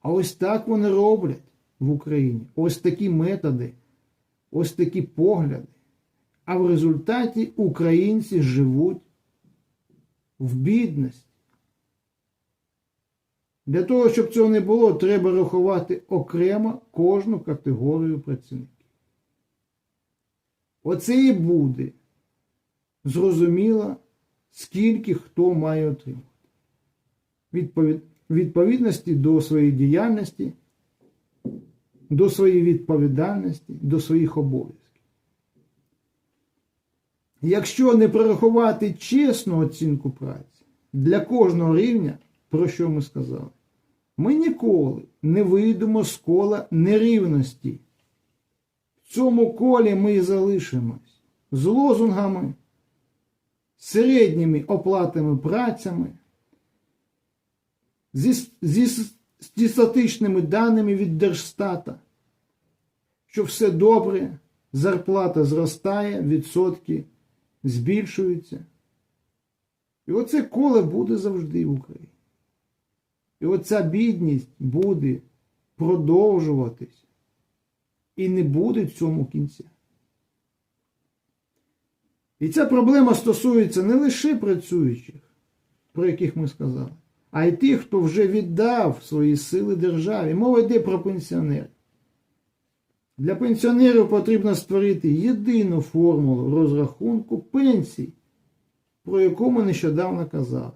А ось так вони роблять в Україні. Ось такі методи, ось такі погляди. А в результаті українці живуть в бідності. Для того, щоб цього не було, треба рахувати окремо кожну категорію працівників. Оце і буде зрозуміло, скільки хто має отримати. Відповід... Відповідності до своєї діяльності, до своєї відповідальності, до своїх обов'язків. Якщо не прорахувати чесну оцінку праці для кожного рівня, про що ми сказали, ми ніколи не вийдемо з кола нерівності. В цьому колі ми і залишимось з лозунгами, середніми оплатами працями, зі, зі, статичними даними від Держстата, що все добре, зарплата зростає, відсотки збільшуються. І оце коле буде завжди в Україні. І оця бідність буде продовжуватись. І не буде цьому кінця. І ця проблема стосується не лише працюючих, про яких ми сказали, а й тих, хто вже віддав свої сили державі. Мова йде про пенсіонерів. Для пенсіонерів потрібно створити єдину формулу розрахунку пенсій, про яку ми нещодавно казали.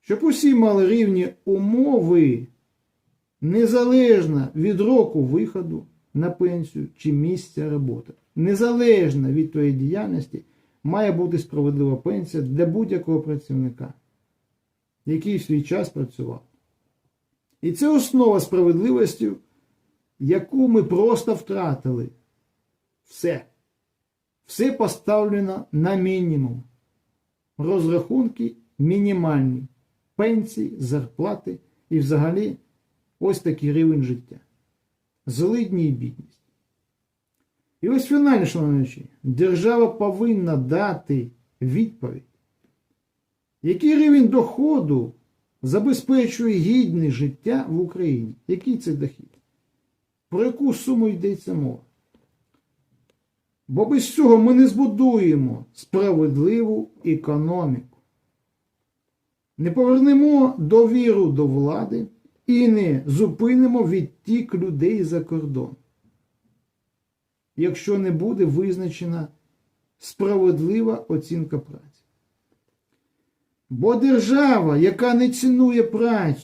Щоб усі мали рівні умови незалежно від року виходу на пенсію чи місця роботи. Незалежно від твоєї діяльності має бути справедлива пенсія для будь-якого працівника, який свій час працював. І це основа справедливості, яку ми просто втратили. Все. Все поставлено на мінімум. Розрахунки мінімальні. Пенсії, зарплати і взагалі ось такий рівень життя. Злидні і бідність. І ось фінально, шановні, держава повинна дати відповідь, який рівень доходу забезпечує гідне життя в Україні. Який це дохід? Про яку суму йдеться мова? Бо без цього ми не збудуємо справедливу економіку. Не повернемо довіру до влади і не зупинимо відтік людей за кордон. Якщо не буде визначена справедлива оцінка праці. Бо держава, яка не цінує працю,